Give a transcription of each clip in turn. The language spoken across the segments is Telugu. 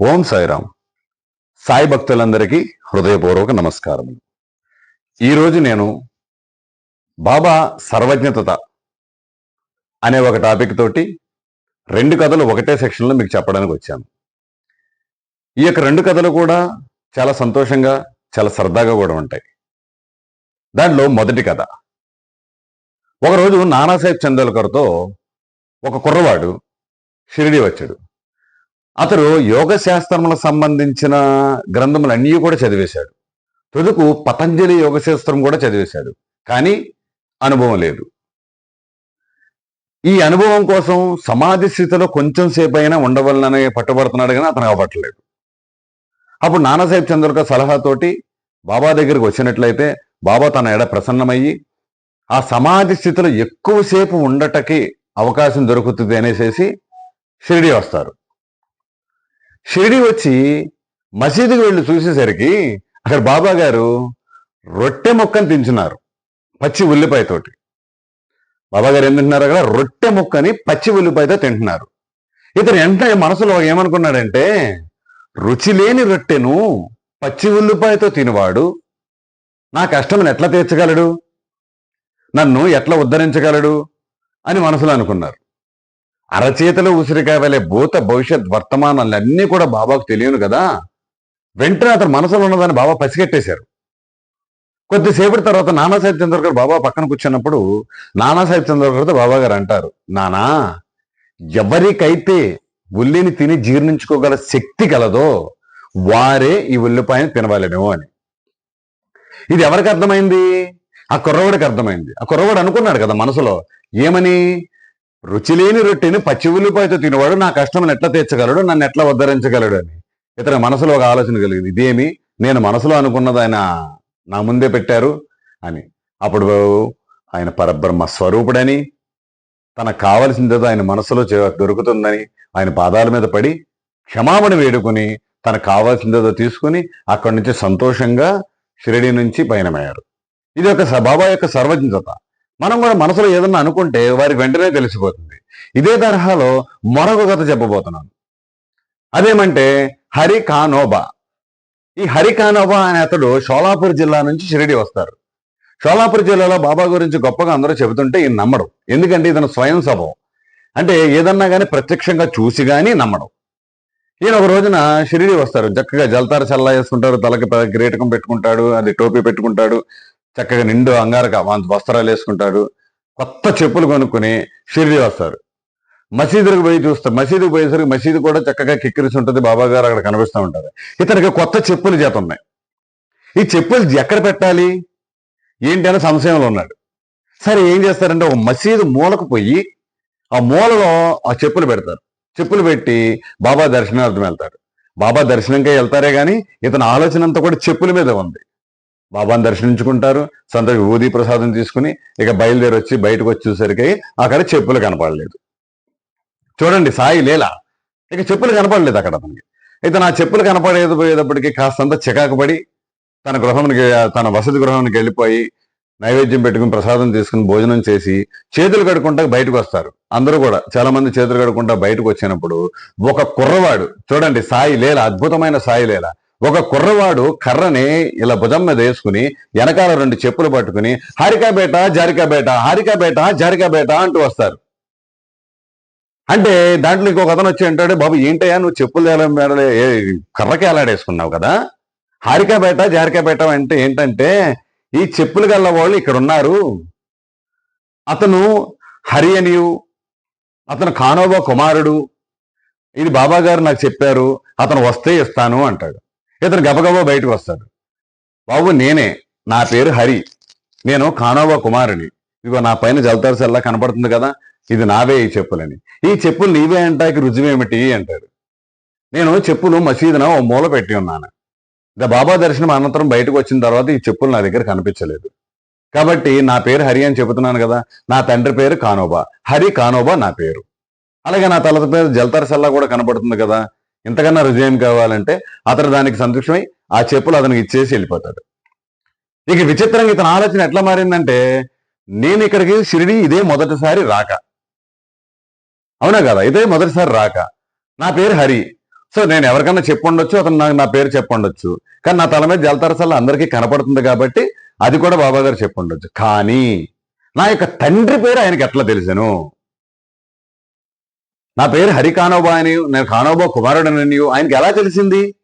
ఓం సాయిరామ్. సాయి భక్తులందరికీ హృదయపూర్వక నమస్కారం. ఈరోజు నేను బాబా సర్వజ్ఞత అనే ఒక టాపిక్ తోటి రెండు కథలు ఒకటే సెక్షన్లో మీకు చెప్పడానికి వచ్చాను. ఈ యొక్క రెండు కథలు కూడా చాలా సంతోషంగా చాలా సరదాగా కూడా ఉంటాయి. దాంట్లో మొదటి కథ. ఒకరోజు నానాసాహెబ్ చందోల్కర్తో ఒక కుర్రవాడు షిరిడి వచ్చాడు. అతడు యోగ శాస్త్రములకు సంబంధించిన గ్రంథములన్నీ కూడా చదివేశాడు. తుదుకు పతంజలి యోగ శాస్త్రం కూడా చదివేశాడు. కానీ అనుభవం లేదు. ఈ అనుభవం కోసం సమాధి స్థితిలో కొంచెం సేపు అయినా ఉండవలనని పట్టుబడుతున్నాడు కానీ అతను అవ్వట్లేదు. అప్పుడు నానాసాహెబ్ చంద్రక సలహాతోటి బాబా దగ్గరికి వచ్చినట్లయితే బాబా తన ఎడ ప్రసన్నమయ్యి ఆ సమాధి స్థితిలో ఎక్కువసేపు ఉండటకి అవకాశం దొరుకుతుంది అనేసేసి షిరిడి వస్తారు. షిరిడి వచ్చి మసీదుకి వెళ్ళి చూసేసరికి అక్కడ బాబా గారు రొట్టె ముక్కని తింటున్నారు పచ్చి ఉల్లిపాయతోటి. బాబా గారు ఏం తింటున్నారు అక్కడ? రొట్టె ముక్కని పచ్చి ఉల్లిపాయతో తింటున్నారు. ఇతను వెంటనే మనసులో ఏమనుకున్నాడంటే రుచి లేని రొట్టెను పచ్చి ఉల్లిపాయతో తినవాడు. నా కష్టమును ఎట్లా తీర్చగలడు? నన్ను ఎట్లా ఉద్ధరించగలడు? అని మనసులో అనుకున్నారు. అరచేతిలో ఉసిరికాయ వలె భూత భవిష్యత్ వర్తమానాలన్నీ కూడా బాబాకు తెలియను కదా? వెంటనే అతను మనసులో ఉన్నదాన్ని బాబా పసిగట్టేశారు. కొద్దిసేపటి తర్వాత నానాసాహెబ్ చంద్రకర్ బాబా పక్కన కూర్చున్నప్పుడు నానాసాహెబ్ చంద్రకర్తో బాబా గారు అంటారు నానా ఎవరికైతే ఉల్లిని తిని జీర్ణించుకోగల శక్తి కలదో వారే ఈ ఉల్లిపాయని తినవాలేమో అని. ఇది ఎవరికి అర్థమైంది? ఆ కుర్రవాడికి అర్థమైంది. ఆ కుర్రవాడు అనుకున్నాడు కదా మనసులో ఏమని? రుచి లేని రొట్టెని పచ్చి ఉల్లిపాయతో తినేవాడు నా కష్టం ఎట్లా తీర్చగలడు? నన్ను ఎట్లా ఉద్ధరించగలడు అని. ఇతని మనసులో ఒక ఆలోచన కలిగింది. ఇదేమి? నేను మనసులో అనుకున్నది ఆయన నా ముందే పెట్టారు అని. అప్పుడు ఆయన పరబ్రహ్మ స్వరూపుడని తనకు కావలసిందేదో ఆయన మనసులో చే- దొరుకుతుందని ఆయన పాదాల మీద పడి క్షమాపణ వేడుకొని తనకు కావాల్సిందేదో తీసుకుని అక్కడి నుంచి సంతోషంగా షిరిడి నుంచి పయనమయ్యారు. ఇది ఒక బాబా యొక్క సర్వజ్ఞత. మనం కూడా మనసులో ఏదన్నా అనుకుంటే వారికి వెంటనే తెలిసిపోతుంది. ఇదే తరహాలో మరొక కథ చెప్పబోతున్నాను. అదేమంటే హరి కానోబా ఈ హరి కానోబా అనే అతడు షోలాపూర్ జిల్లా నుంచి షిరిడి వస్తారు. షోలాపూర్ జిల్లాలో బాబా గురించి గొప్పగా అందరూ చెబుతుంటే ఈయన నమ్మడం. ఎందుకంటే ఇతను స్వయం సభం. అంటే ఏదన్నా కానీ ప్రత్యక్షంగా చూసి కానీ నమ్మడం. ఈయన ఒక రోజున షిరిడి వస్తారు. చక్కగా జలతార చల్లా వేసుకుంటారు. తలకి కిరీటకం పెట్టుకుంటాడు. అది టోపీ పెట్టుకుంటాడు. చక్కగా నిండు అంగారక వంత వస్త్రాలు వేసుకుంటాడు కొత్త చెప్పులు కొనుక్కుని షిరిడి వస్తారు. మసీదులకు పోయి చూస్తే మసీదుకు పోయేసరికి మసీదు కూడా చక్కగా కిక్కిరిసి ఉంటుంది. బాబా గారు అక్కడ కనిపిస్తూ ఉంటారు. ఇతనికి కొత్త చెప్పులు చేత ఉన్నాయి. ఈ చెప్పులు ఎక్కడ పెట్టాలి? ఏంటి అని సంశయంలో ఉన్నాడు. సరే ఏం చేస్తారంటే ఒక మసీదు మూలకు పోయి ఆ మూలలో ఆ చెప్పులు పెడతారు. చెప్పులు పెట్టి బాబా దర్శనార్థం వెళ్తాడు బాబా దర్శనంకే వెళ్తారే కానీ ఇతని ఆలోచన అంతా కూడా చెప్పుల మీద ఉంది. బాబాని దర్శించుకుంటారు సంతోష ఊది ప్రసాదం తీసుకుని ఇక బయలుదేరి వచ్చి బయటకు వచ్చేసరికి అక్కడ చెప్పులు కనపడలేదు. చూడండి సాయి లేలా. ఇక చెప్పులు కనపడలేదు అక్కడ అతనికి అయితే నా చెప్పులు కనపడేది పోయేటప్పటికి కాస్తంత చికాకు పడి తన గృహానికి తన వసతి గృహానికి వెళ్ళిపోయి నైవేద్యం పెట్టుకుని ప్రసాదం తీసుకుని భోజనం చేసి చేతులు కడుక్కుంటా బయటకు వస్తారు అందరూ కూడా చాలా మంది చేతులు కడుక్కుంటా బయటకు వచ్చినప్పుడు ఒక కుర్రవాడు చూడండి సాయి లేల అద్భుతమైన సాయి లేల. ఒక కుర్రవాడు కర్రని ఇలా భుజం మీద వేసుకుని వెనకాల రెండు చెప్పులు పట్టుకుని హారికా బేట జారికా బేట హారికా బేట జారికా బేట అంటూ వస్తారు. అంటే దాంట్లో ఇంకొక అతను వచ్చి అంటాడు బాబు ఏంటయ్యా నువ్వు చెప్పులు ఎలా కర్రకి ఎలాడేసుకున్నావు కదా? హారికా బేట జారికా బేట అంటే ఏంటంటే ఈ చెప్పులు గల్ల వాళ్ళు ఇక్కడ ఉన్నారు. అతను హరి అనియు అతను కానోబా కుమారుడు. ఇది బాబా గారు నాకు చెప్పారు అతను వస్తే ఇస్తాను అంటాడు. ఇతను గబగబా బయటకు వస్తాడు. బాబు నేనే. నా పేరు హరి. నేను కానోబా కుమారుని. ఇదిగో నా పైన జలతరసల్లా కనపడుతుంది కదా ఇది నావే ఈ చెప్పులని. ఈ చెప్పులు నీవే అంటాకి రుజువేమిటి? అంటాడు. నేను చెప్పులు మసీదున ఓ మూల పెట్టి ఉన్నాను. ఇక బాబా దర్శనం అనంతరం బయటకు వచ్చిన తర్వాత ఈ చెప్పులు నా దగ్గర కనిపించలేదు. కాబట్టి నా పేరు హరి అని చెబుతున్నాను కదా నా తండ్రి పేరు కానోబా హరి కానోబా నా పేరు. అలాగే నా తల పేరు జలతరసల్లా కూడా కనపడుతుంది కదా ఇంతకన్నా రుజువేం కావాలంటే అతను దానికి సంతృష్టమై ఆ చెప్పులు అతనికి ఇచ్చేసి వెళ్ళిపోతాడు. ఇక విచిత్రంగా ఇతని ఆలోచన ఎట్లా మారిందంటే నేను ఇక్కడికి షిరిడి ఇదే మొదటిసారి రాక. అవునా కదా? ఇదే మొదటిసారి రాక. నా పేరు హరి. సో నేను ఎవరికన్నా చెప్పుండొచ్చు అతను నాకు నా పేరు చెప్పుండొచ్చు. కానీ నా తల మీద జలతరసల్లా అందరికీ కనపడుతుంది కాబట్టి అది కూడా బాబా గారు చెప్పుండొచ్చు. కానీ నా యొక్క తండ్రి పేరు ఆయనకి ఎట్లా తెలిసాను? నా పేరు హరి కానోబా అని నేను కానోబా కుమారుడనని ఆయనకి ఎలా తెలిసింది?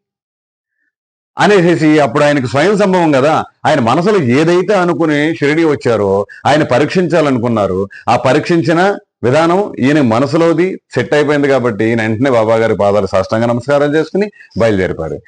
అనేసి అప్పుడు ఆయనకు స్వయం సంభవం కదా. ఆయన మనసులో ఏదైతే అనుకుని షిరిడి వచ్చారో ఆయన పరీక్షించాలనుకున్నారు. ఆ పరీక్షించిన విధానం ఈయన మనసులోది సెట్ అయిపోయింది కాబట్టి ఈయన వెంటనే బాబా గారి పాదాలు సాష్టంగా నమస్కారం చేసుకుని బయలుదేరిపారు.